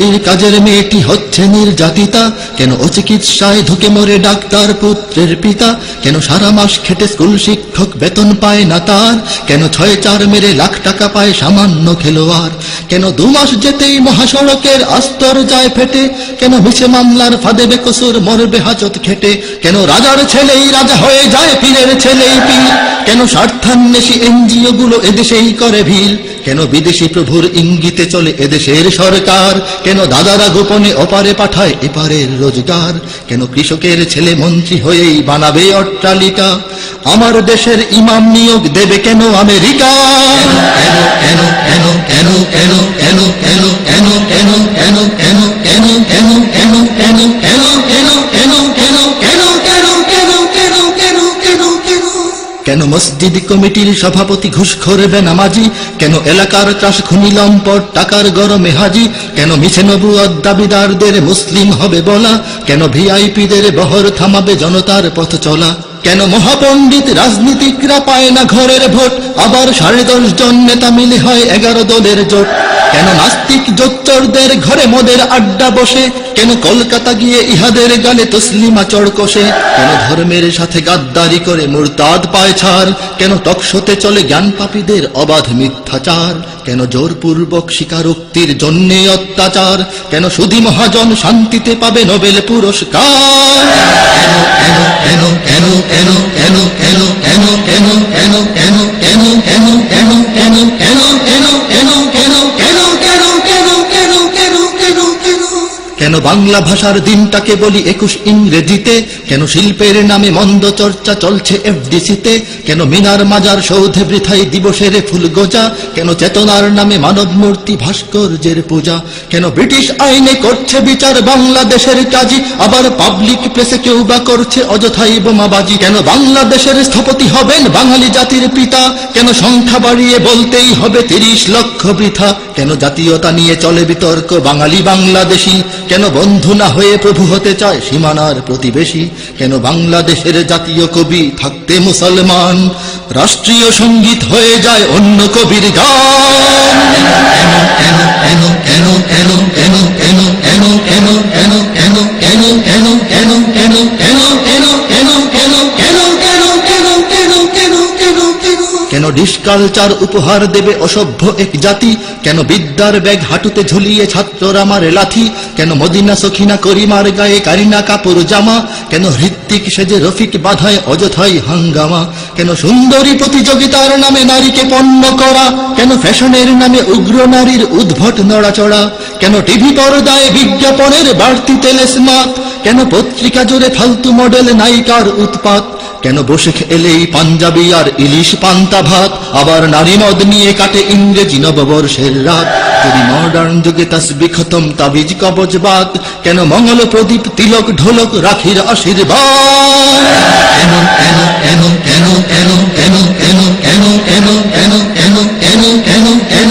নেত্রীর কাজের মেয়েটি হচ্ছে নির্যাতিতা। কেন অচিকিৎসায় ঢুকে মরে ডাক্তার পুত্রের পিতা? কেন সারা মাস খেটে স্কুল শিক্ষক বেতন পায় না তার? কেন ছয় চার মেরে লাখ টাকা পায় সামান্য খেলোয়াড়? কেন দু মাস যেতেই মহাসড়কের আস্তর যায় ফেটে? কেন মিছে মামলার ফাঁদে বেকসুর মরবে হাজত খেটে? কেন রাজার ছেলেই রাজা হয়ে যায় পীরের ছেলেই পীর? কেন স্বার্থান্বেষী এনজিও গুলো এদেশেই করে ভিড়? কেন বিদেশি প্রভুর ইঙ্গিতে চলে এদেশের সরকার? কেন দাদারা গোপনে অপারে পাঠায় এপারের রোজগার কেন কৃষকের ছেলে মন্ত্রী হয়েই বানাবে অট্টালিকা আমার দেশের ইমাম নিয়োগ দেবে কেন আমেরিকা কেন কেন কেন কেন কেন কেন কেন কেন কেন কেন কেন কেন কেন কেন কেন কেন কেন কেন কেন মসজিদ কমিটির সভাপতি ঘুষখোর বেনামাজি কেন এলাকার চাষ খুনি লম্পট টাকার গরমে হাজি? কেন মিছে নবুয়ত দাবিদারদের মুসলিম হবে বলা? কেন ভিআইপিদের বহর থামাবে জনতার পথ চলা? কেন মহাপণ্ডিত রাজনীতিকরা পায় না ঘরের ভোট? আবার সাড়ে দশ জন নেতা মিলে হয় এগারো দলের জোট? কেন নাস্তিক জোচ্চরদের ঘরে মদের আড্ডা বসে কেন কলকাতা গিয়ে ইহাদের গালে তসলিমা চড় কষে কেন ধর্মের সাথে গাদ্দারি করে মুরতাদ পায় ছাড় কেন টকশোতে চলে জ্ঞান পাপীদের অবাধ মিথ্যাচার কেন জোরপূর্বক স্বীকারোক্তির জন্যে অত্যাচার কেন সুধি মহাজন শান্তিতে পাবে নোবেল পুরস্কার কেন কেন কেন কেন কেন কেন কেন কেন কেন কেন কেন কেন কেন কেন কেন কেন কেন বাংলা ভাষার দিনটাকে বলি একুশ ইংরেজিতে? কেন শিল্পের নামে মন্দ চর্চা চলছে এফডিসিতে? কেন মিনার মাজার সৌধে বৃথাই দিবসের ফুল গোজা? কেন চেতনার নামে মানব মূর্তি ভাস্কর্যের পূজা? কেন ব্রিটিশ আইনে করছে বিচার বাংলাদেশের কাজী? আবার পাবলিক প্লেসে কেউ বা করছে অযথাই বোমাবাজি? কেন বাংলাদেশের স্থপতি হবেন বাঙালি জাতির পিতা? কেন সংখ্যা বাড়িয়ে বলতেই হবে তিরিশ লক্ষ বৃথা? কেন জাতীয়তা নিয়ে চলে বিতর্ক বাঙালি বাংলাদেশি? কেন বন্ধু না হয়ে প্রভু হতে চায় সীমানার প্রতিবেশী কেন বাংলাদেশের জাতীয় কবি থাকতে মুসলমান রাষ্ট্রীয় সংগীত হয়ে যায় অন্য কবির গান কেন কেন কেন কেন কেন কেন কেন কেন কেন কেন কেন কেন কেন কেন কেন কেন ডিসকালচার উপহার দেবে অসভ্য এক জাতি। কেন বিদ্যার ব্যাগ হাঁটুতে ঝুলিয়ে লাথি? কেন মদিনা সখিনা করিমার গায়ে কারিনা কাপড় জামা? কেন হৃত্বিক সেজে রফিক বাধায় অযথাই হাঙ্গামা? কেন সুন্দরী প্রতিযোগিতার নামে নারীকে পণ্য করা? কেন ফ্যাশনের নামে উগ্র নারীর উদ্ভট নড়াচড়া? কেন টিভি পর্দায় বিজ্ঞাপনের বাড়তি তেলেসমাত কেন পত্রিকা জুড়ে ফালতু মডেল নায়িকার উৎপাত? কেন বসে এলেই পাঞ্জাবি আর ইলিশ পান্তা ভাত আবার নারী মদ নিয়ে কাটে ইংরেজি নববর্ষের রাত যদি মডার্ন যুগে তসবি খতম তাবিজ কবজ বাদ কেন মঙ্গল প্রদীপ তিলক ঢোলক রাখির আশীর্বাদ কেন কেন কেন কেন কেন কেন কেন কেন কেন কেন কেন কেন কেন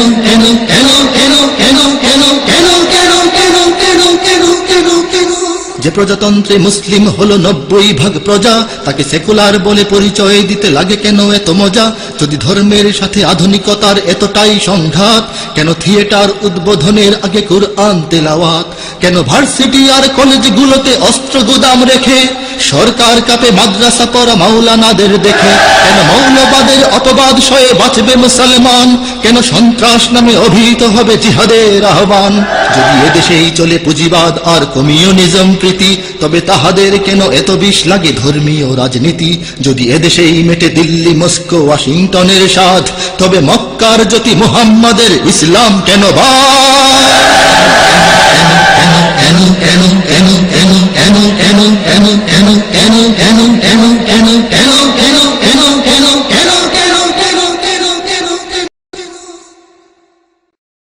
যে প্রজাতন্ত্রে মুসলিম হলো নব্বই ভাগ প্রজা, তাকে সেকুলার বলে পরিচয় দিতে লাগে কেন এত মজা? যদি ধর্মের সাথে আধুনিকতার এতটাই সংঘাত, কেন থিয়েটার উদ্বোধনের আগে কুরআন তেলাওয়াত? কেন ভার্সিটি আর কলেজগুলোতে অস্ত্র গুদাম রেখে, সরকার কাপে মাদ্রাসা পড়া মাওলানাদের দেখে? কেন মৌলবাদের অপবাদ সয়ে বাঁচবে মুসলমান? কেন সন্ত্রাস নামে অভিহিত হবে জিহাদের আহ্বান? যদি এদেশেই চলে পুঁজিবাদ আর কমিউনিজম প্রীতি দুর্নীতি তবে তাহাদের কেন এত বিষ লাগে ধর্মীয় রাজনীতি যদি এদেশেই মেটে দিল্লি মস্কো ওয়াশিংটনের সাধ তবে মক্কার জ্যোতি মোহাম্মদের ইসলাম কেন বা কেন কেন কেন কেন কেন কেন কেন কেন কেন কেন